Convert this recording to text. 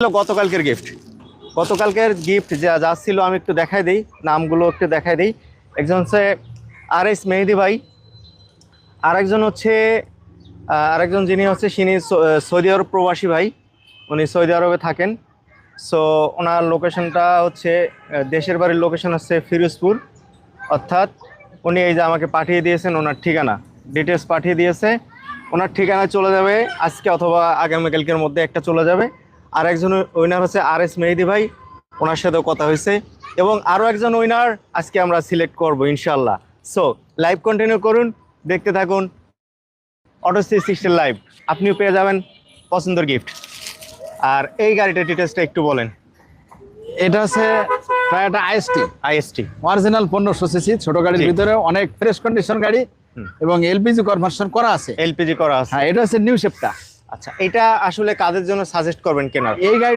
ছিল গতকালকের গিফট গতকালকের গিফট যা যা ছিল আমি একটু দেখাই দিই নামগুলো একটু দেখাই দিই। একজন হচ্ছে আর এস মেহেদি ভাই আরেকজন হচ্ছে আরেকজন যিনি হচ্ছে তিনি সৌ- আহ, সৌদি আরব প্রবাসী ভাই উনি সৌদি আরবে থাকেন। সো ওনার লোকেশনটা হচ্ছে দেশের বাড়ির লোকেশন হচ্ছে ফিরোজপুর। অর্থাৎ উনি এই যে আমাকে পাঠিয়ে দিয়েছেন ওনার ঠিকানা। ডিটেলস পাঠিয়ে দিয়েছে ওনার ঠিকানায় চলে যাবে আজকে অথবা আগামীকালকের মধ্যে একটা চলে যাবে। আর একজন উইনার হচ্ছে আর এস মেহেদি ভাই। ওনার সাথেও কথা হয়েছে। এবং আরও একজন উইনার আজকে আমরা সিলেক্ট করব ইনশাল্লাহ সো লাইভ কন্টিনিউ করুন দেখতে থাকুন। অটো সি সিক্সটিন লাইভ আপনিও পেয়ে যাবেন পছন্দের গিফট আর এই গাড়িটার ডিটেলসটা একটু বলেন। এটা হচ্ছে টয়োটা আইএসটি আইএসটি অরিজিনাল পনেরোশো সিসি ছোট গাড়ির ভিতরে অনেক ফ্রেশ কন্ডিশন গাড়ি। এবং এলপিজি কনভার্সন করা আছে। এলপিজি করা আছে। হ্যাঁ এটা হচ্ছে নিউ শেপটা আচ্ছা এটা আসলে কাদের জন্য সাজেস্ট করবেন কেনার? এই